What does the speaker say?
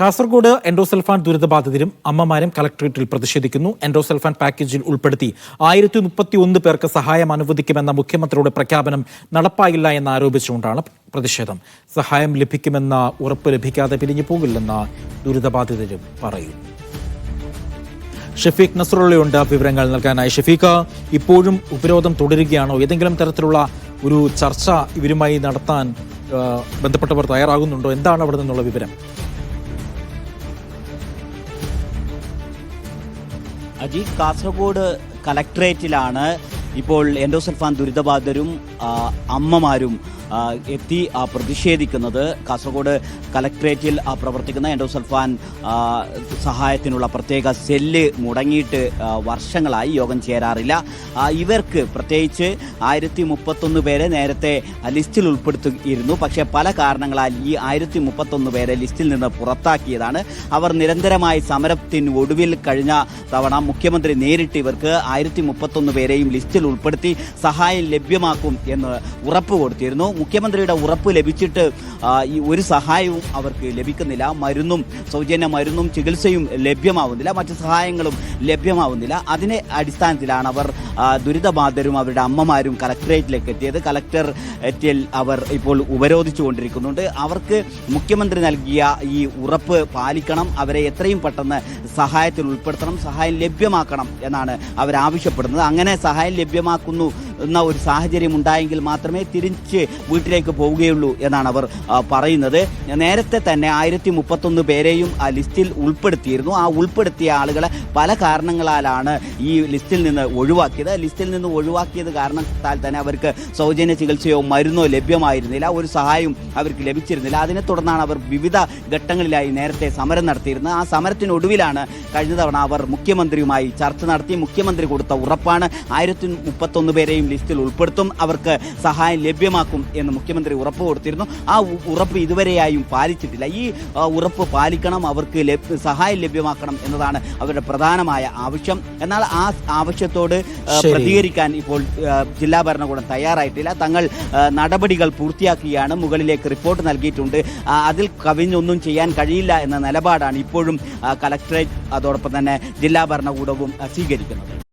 Kasaragod endosulfan ദുരിതബാധിതരും അമ്മമാരും കളക്ടറേറ്റിൽ പ്രതിഷേധിക്കുന്നു. Endosulfan പാക്കേജിൽ ഉൾപ്പെടുത്തി ആയിരത്തി മുപ്പത്തി ഒന്ന് പേർക്ക് സഹായം അനുവദിക്കുമെന്ന മുഖ്യമന്ത്രിയുടെ പ്രഖ്യാപനം നടപ്പായില്ല എന്ന് ആരോപിച്ചുകൊണ്ടാണ് പ്രതിഷേധം. സഹായം ലഭിക്കുമെന്ന ഉറപ്പ് ലഭിക്കാതെ പിരിഞ്ഞു പോകില്ലെന്ന് ദുരിതബാധിതരും പറയുന്നു. ഷഫീഖ് നസറുള്ളയുണ്ട് വിവരങ്ങൾ നൽകാനായി. ഷഫീഖ് ഇപ്പോഴും ഉപരോധം തുടരുകയാണോ? ഏതെങ്കിലും തരത്തിലുള്ള ഒരു ചർച്ച ഇവരുമായി നടത്താൻ ബന്ധപ്പെട്ടവർ തയ്യാറാകുന്നുണ്ടോ? എന്താണ് അവിടെ നിന്നുള്ള വിവരം? അജി കാസർഗോഡ് കലക്ട്രേറ്റിലാണ് ഇപ്പോൾ എൻഡോസൽഫാൻ ദുരിതബാധിതരും അമ്മമാരും എത്തി പ്രതിഷേധിക്കുന്നത്. കാസർഗോഡ് കലക്ട്രേറ്റിൽ പ്രവർത്തിക്കുന്ന എൻഡോസൽഫാൻ സഹായത്തിനുള്ള പ്രത്യേക സെല്ല് മുടങ്ങിയിട്ട് വർഷങ്ങളായി യോഗം ചേരാറില്ല. ഇവർക്ക് പ്രത്യേകിച്ച് ആയിരത്തി മുപ്പത്തൊന്ന് പേരെ നേരത്തെ ലിസ്റ്റിൽ ഉൾപ്പെടുത്തിയിരുന്നു. പക്ഷേ പല കാരണങ്ങളാൽ ഈ ആയിരത്തി മുപ്പത്തൊന്ന് പേരെ ലിസ്റ്റിൽ നിന്ന് പുറത്താക്കിയതാണ്. അവർ നിരന്തരമായി സമരത്തിന് ഒടുവിൽ കഴിഞ്ഞ തവണ മുഖ്യമന്ത്രി നേരിട്ട് ഇവർക്ക് ആയിരത്തി മുപ്പത്തൊന്ന് പേരെയും ലിസ്റ്റിൽ ഉൾപ്പെടുത്തി സഹായം ലഭ്യമാക്കും എന്ന് ഉറപ്പ് കൊടുത്തിരുന്നു മുഖ്യമന്ത്രിയുടെ ഉറപ്പ് ലഭിച്ചിട്ട് ഈ ഒരു സഹായവും അവർക്ക് ലഭിക്കുന്നില്ല. മരുന്നും സൗജന്യ മരുന്നും ചികിത്സയും ലഭ്യമാവുന്നില്ല. മറ്റ് സഹായങ്ങളും ലഭ്യമാവുന്നില്ല. അതിനെ അടിസ്ഥാനത്തിലാണ് അവർ ദുരിതബാധിതരും അവരുടെ അമ്മമാരും കലക്ടറേറ്റിലേക്ക് എത്തിയത്. കലക്ടർ എത്തിയൽ അവർ ഇപ്പോൾ ഉപരോധിച്ചുകൊണ്ടിരിക്കുന്നുണ്ട്. അവർക്ക് മുഖ്യമന്ത്രി നൽകിയ ഈ ഉറപ്പ് പാലിക്കണം. അവരെ എത്രയും പെട്ടെന്ന് സഹായത്തിൽ ഉൾപ്പെടുത്തണം. സഹായം ലഭ്യമാക്കണം എന്നാണ് അവരാവശ്യപ്പെടുന്നത് അങ്ങനെ സഹായം ലഭ്യമാക്കുന്നു എന്ന ഒരു സാഹചര്യം ഉണ്ടായെങ്കിൽ മാത്രമേ തിരിച്ച് വീട്ടിലേക്ക് പോവുകയുള്ളൂ എന്നാണ് അവർ പറയുന്നത്. നേരത്തെ തന്നെ ആയിരത്തി മുപ്പത്തൊന്ന് പേരെയും ആ ലിസ്റ്റിൽ ഉൾപ്പെടുത്തിയിരുന്നു. ആ ഉൾപ്പെടുത്തിയ ആളുകളെ പല കാരണങ്ങളാലാണ് ഈ ലിസ്റ്റിൽ നിന്ന് ഒഴിവാക്കിയത്. ലിസ്റ്റിൽ നിന്ന് ഒഴിവാക്കിയത് കാരണത്താൽ തന്നെ അവർക്ക് സൗജന്യ ചികിത്സയോ മരുന്നോ ലഭ്യമായിരുന്നില്ല. ഒരു സഹായവും അവർക്ക് ലഭിച്ചിരുന്നില്ല. അതിനെ തുടർന്നാണ് അവർ വിവിധ ഘട്ടങ്ങളിലായി നേരത്തെ സമരം നടത്തിയിരുന്നത്. ആ സമരത്തിനൊടുവിലാണ് കഴിഞ്ഞ തവണ അവർ മുഖ്യമന്ത്രിയുമായി ചർച്ച നടത്തി. മുഖ്യമന്ത്രി കൊടുത്ത ഉറപ്പാണ് ആയിരത്തി മുപ്പത്തൊന്ന് പേരെയും ലിസ്റ്റിൽ ഉൾപ്പെടുത്തും അവർക്ക് സഹായം ലഭ്യമാക്കും എന്ന് മുഖ്യമന്ത്രി ഉറപ്പ് കൊടുത്തിരുന്നു. ആ ഉറപ്പ് ഇതുവരെയായും പാലിച്ചിട്ടില്ല. ഈ ഉറപ്പ് പാലിക്കണം അവർക്ക് സഹായം ലഭ്യമാക്കണം എന്നതാണ് അവരുടെ പ്രധാനമായ ആവശ്യം. എന്നാൽ ആ ആവശ്യത്തോട് പ്രതികരിക്കാൻ ഇപ്പോൾ ജില്ലാ ഭരണകൂടം തയ്യാറായിട്ടില്ല. തങ്ങൾ നടപടികൾ പൂർത്തിയാക്കിയാണ് മുകളിലേക്ക് റിപ്പോർട്ട് നൽകിയിട്ടുണ്ട്. അതിൽ കവിഞ്ഞൊന്നും ചെയ്യാൻ കഴിയില്ല എന്ന നിലപാടാണ് ഇപ്പോഴും കലക്ടറേറ്റ് അതോടൊപ്പം തന്നെ ജില്ലാ ഭരണകൂടവും സ്വീകരിക്കുന്നത്.